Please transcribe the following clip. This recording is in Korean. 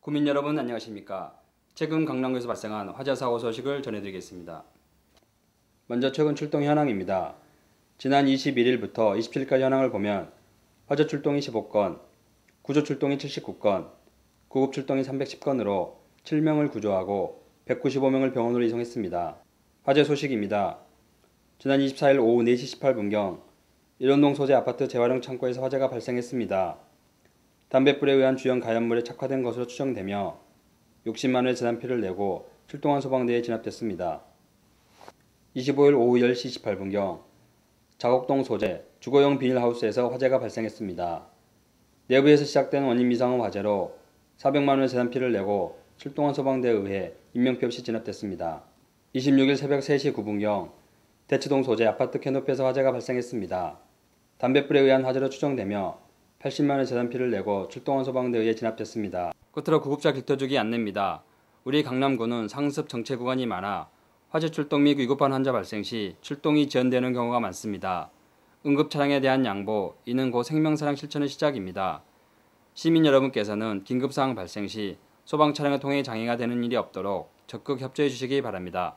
국민 여러분 안녕하십니까? 최근 강남구에서 발생한 화재 사고 소식을 전해드리겠습니다. 먼저 최근 출동 현황입니다. 지난 21일부터 27일까지 현황을 보면 화재 출동이 15건, 구조 출동이 79건, 구급 출동이 310건으로 7명을 구조하고 195명을 병원으로 이송했습니다. 화재 소식입니다. 지난 24일 오후 4시 18분경 일원동 소재 아파트 재활용 창고에서 화재가 발생했습니다. 담뱃불에 의한 주연 가연물에 착화된 것으로 추정되며 60만 원의 재난피를 내고 출동한 소방대에 진압됐습니다. 25일 오후 10시 18분경 자곡동 소재 주거용 비닐하우스에서 화재가 발생했습니다. 내부에서 시작된 원인 미상의 화재로 400만 원의 재난피를 내고 출동한 소방대에 의해 인명피 없이 진압됐습니다. 26일 새벽 3시 9분경 대치동 소재 아파트 캐노피에서 화재가 발생했습니다. 담뱃불에 의한 화재로 추정되며 80만원 재단피를 내고 출동한 소방대에 의해 진압됐습니다. 끝으로 구급차 길터주기 안내입니다. 우리 강남구는 상습 정체 구간이 많아 화재 출동 및 위급한 환자 발생 시 출동이 지연되는 경우가 많습니다. 응급 차량에 대한 양보, 이는 곧 생명사랑 실천의 시작입니다. 시민 여러분께서는 긴급 상황 발생 시 소방 차량을 통해 장애가 되는 일이 없도록 적극 협조해 주시기 바랍니다.